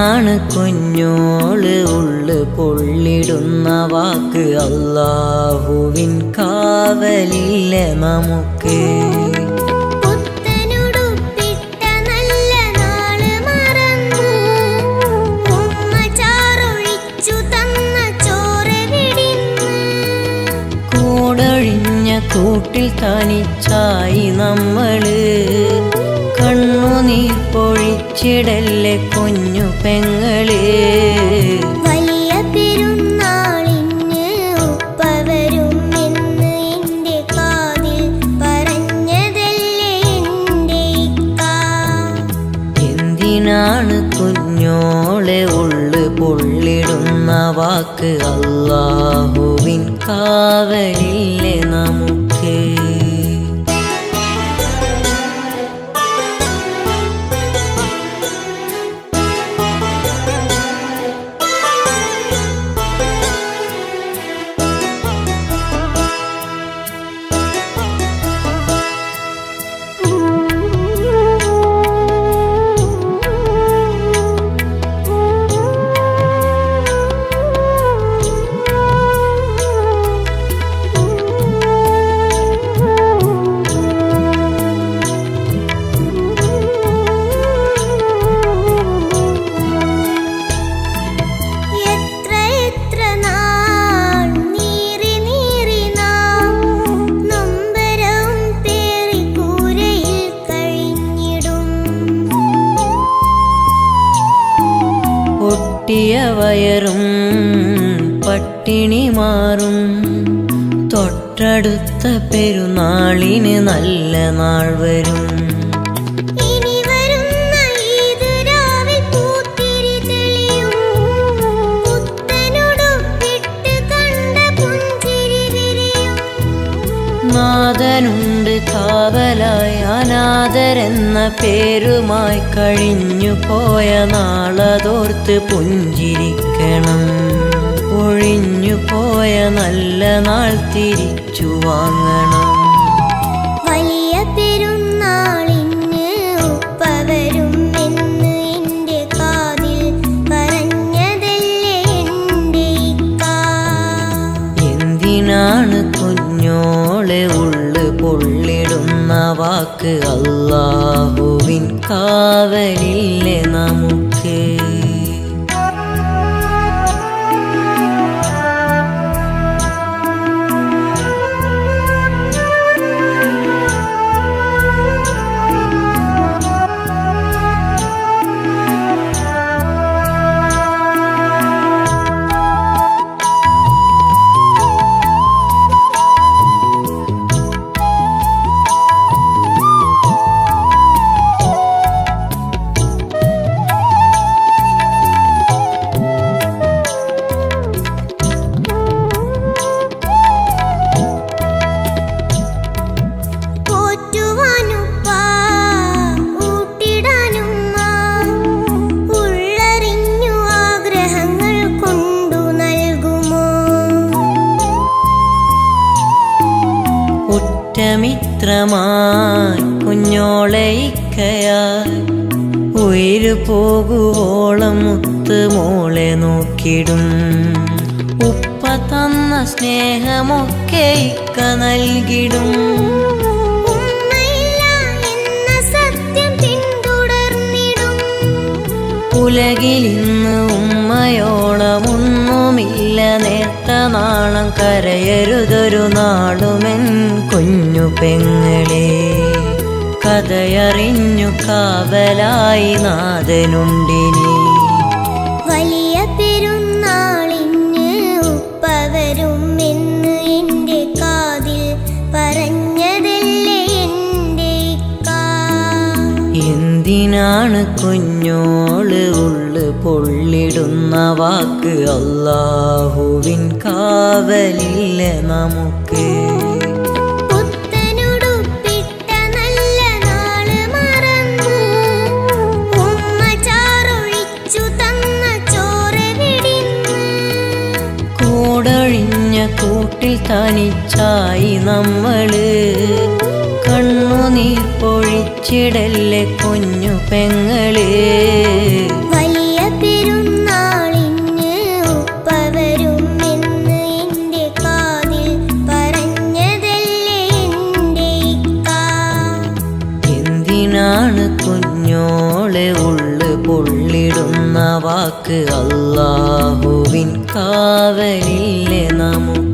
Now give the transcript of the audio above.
എന്തിനാണ് കുഞ്ഞോൾ ഉള്ളു പൊള്ളിടുന്ന വാക്ക് അള്ളാഹുവിൻ കാവലില്ല നമുക്ക്? കൂട്ടിൽ തനിച്ചായി നമ്മൾ. കണ്ണുനീർ പൊഴിച്ചിടല്ലേ കുഞ്ഞു പെങ്ങൾ. വലിയ പെരുന്നാളിന് ഉപ്പ വരും എന്ന് എന്റെ കാതിൽ പറഞ്ഞതല്ലേ എന്റെ എന്തിനാണ് കുഞ്ഞോളെ ഉള്ളു പൊള്ളിടുന്ന വാക്ക്? അല്ലാഹുവിൻ കാവലില്ലേ വയറും പട്ടിണി മാറും. തൊട്ടടുത്ത പെരുന്നാളിന് നല്ല നാൾ വരും. ഇനി കാവലായി അനാഥരെന്ന പേരുമായി കഴിഞ്ഞു പോയ നാളതോർത്ത് പുഞ്ചിരിക്കണം. ഒഴിഞ്ഞു പോയ നല്ല നാൾ തിരിച്ചു വാങ്ങണം. വാക്ക് അല്ലാഹുവിൻ കാവലില്ലേ നമുക്ക്? ഉറ്റമിത്രമായി കുഞ്ഞോളെ ഇക്കയാൽ ഉയരു പോകുവോളം മുത്ത് മോളെ നോക്കിടും. ഉപ്പ തന്ന സ്നേഹമൊക്കെ ഇക്ക നൽകിടും. ഇന്ന് ഉമ്മയോളമൊന്നുമില്ല. നേട്ട നാളം കരയരുതൊരു നാളുമെൻ കുഞ്ഞു പെങ്ങളെ കഥയറിഞ്ഞു കാവലായി നാഥനുണ്ടിനി. വലിയ പെരുന്നാളിന് ഉപ്പ വരും എന്ന് എന്റെ കാതിൽ പറഞ്ഞതല്ലേ എന്റെ എന്തിനാണ് കുഞ്ഞോൾ ഉള്ളു പൊള്ളിടുന്ന വാക്ക്? അല്ലാഹുവിൻ കാവലില്ല നമുക്ക്. കൂട്ടിൽ തനിച്ചായി നമ്മൾ. കണ്ണുനീർ പൊഴിച്ചിടല്ലേ കുഞ്ഞു പെങ്ങൾ. വലിയ കാതിൽ പറഞ്ഞതല്ലേ എന്റെ കുഞ്ഞോളെ ഉള്ളു പൊള്ളിടും വാക്ക് അല്ലാഹുവിൻ കാവലില്ലേ നമുക്ക്